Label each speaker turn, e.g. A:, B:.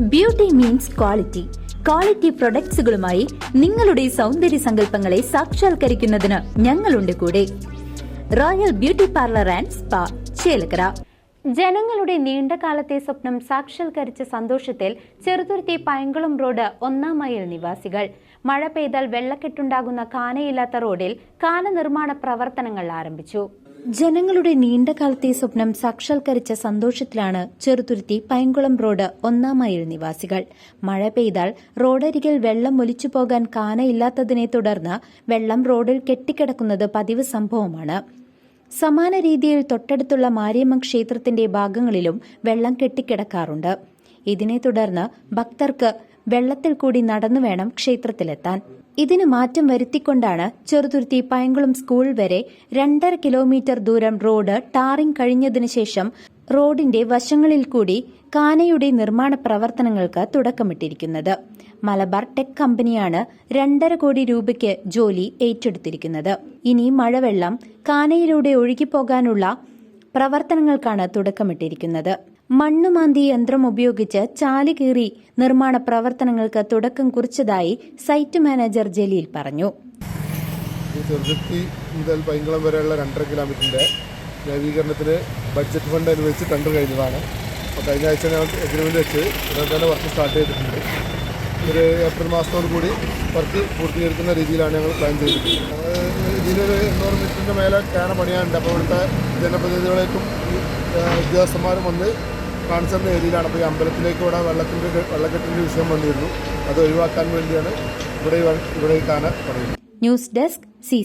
A: Beauty means quality quality പ്രൊഡക്ട്സുകളുമായി നിങ്ങളുടെ സൗന്ദര്യ സങ്കല്പങ്ങളെ സാക്ഷാത്കരിക്കുന്നതിന് ഞങ്ങളുണ്ട് കൂടെ. Royal beauty parlour and spa Chelakkara. ജനങ്ങളുടെ നീണ്ടകാലത്തെ സ്വപ്നം സാക്ഷാത്കരിച്ച സന്തോഷത്തിൽ ചെറുതുരുത്തി പയങ്കുളം റോഡ് ഒന്നാം മൈൽ നിവാസികൾ. മഴ പെയ്താൽ വെള്ളക്കെട്ടുണ്ടാകുന്ന കാനയില്ലാത്ത റോഡിൽ കാന നിർമ്മാണ പ്രവർത്തനങ്ങൾ ആരംഭിച്ചു. ജനങ്ങളുടെ നീണ്ടകാലത്തെ സ്വപ്നം സാക്ഷാത്കരിച്ച സന്തോഷത്തിലാണ് ചെറുതുരുത്തി പൈങ്കുളം റോഡ് ഒന്നാം മൈൽ നിവാസികൾ. മഴ പെയ്താൽ റോഡരികിൽ വെള്ളം ഒലിച്ചു പോകാൻ കാനയില്ലാത്തതിനെ തുടർന്ന് വെള്ളം റോഡിൽ കെട്ടിക്കിടക്കുന്നത് പതിവ് സംഭവമാണ്. സമാന രീതിയിൽ തൊട്ടടുത്തുള്ള മാരിയമ്മ ക്ഷേത്രത്തിന്റെ ഭാഗങ്ങളിലും വെള്ളം കെട്ടിക്കിടക്കാറുണ്ട്. ഇതിനെ തുടർന്ന് ഭക്തർക്ക് വെള്ളത്തിൽ കൂടി നടന്നു വേണം ക്ഷേത്രത്തിലെത്താൻ. ഇതിന് മാറ്റം വരുത്തിക്കൊണ്ടാണ് ചെറുതുരുത്തി പയങ്കുളം സ്കൂൾ വരെ രണ്ടര കിലോമീറ്റർ ദൂരം റോഡ് ടാറിംഗ് കഴിഞ്ഞതിനു ശേഷം റോഡിന്റെ വശങ്ങളിൽ കൂടി കാനയുടെ നിർമ്മാണ പ്രവർത്തനങ്ങൾക്ക് തുടക്കമിട്ടിരിക്കുന്നത്. മലബാർ ടെക് കമ്പനിയാണ് രണ്ടര കോടി രൂപയ്ക്ക് ജോലി ഏറ്റെടുത്തിരിക്കുന്നത്. ഇനി മഴവെള്ളം കാനയിലൂടെ ഒഴുകിപ്പോകാനുള്ള പ്രവർത്തനങ്ങൾക്കാണ് തുടക്കമിട്ടിരിക്കുന്നത്. മണ്ണുമാന്തി യന്ത്രം ഉപയോഗിച്ച് ചാലുകീറി നിർമ്മാണ പ്രവർത്തനങ്ങൾക്ക് തുടക്കം കുറിച്ചതായി സൈറ്റ് മാനേജർ ജലീൽ പറഞ്ഞു.
B: ഈ ചെറുതുരുത്തി മുതൽ പൈങ്കുളം വരെയുള്ള രണ്ടര കിലോമീറ്ററിന്റെ നവീകരണത്തിന് ബഡ്ജറ്റ് ഫണ്ട് അനുവദിച്ച് ടെണ്ടർ കഴിഞ്ഞതാണ്. അപ്പോൾ കഴിഞ്ഞ ആഴ്ച ഞങ്ങൾ എഗ്രിമെന്റ് വെച്ച് ഉടൻ തന്നെ വർക്ക് സ്റ്റാർട്ട് ചെയ്തിട്ടുണ്ട്. ഒരു ഏപ്രിൽ മാസത്തോടു കൂടി വർക്ക് പൂർത്തീകരിക്കുന്ന രീതിയിലാണ് ഞങ്ങൾ പ്ലാൻ ചെയ്തിട്ടുള്ളത് ഇതിലൊരു എണ്ണൂറ് മീറ്ററിന്റെ മേലെ കാന പണിയാനുണ്ട്. അപ്പോൾ ഇവിടുത്തെ ജനപ്രതിനിധികളേക്കും ഉദ്യോഗസ്ഥന്മാരും വന്ന് കാണിച്ചു തന്ന ഏരിയയിലാണ്. അപ്പോൾ ഈ അമ്പലത്തിലേക്ക് ഇവിടെ വെള്ളത്തിന്റെ വെള്ളക്കെട്ടിന്റെ വിഷയം വന്നിരുന്നു. അത് ഒഴിവാക്കാൻ വേണ്ടിയാണ് ഇവിടെ ഇവിടെ കാണാൻ പറയുന്നത്
A: ന്യൂസ് ഡെസ്ക് സി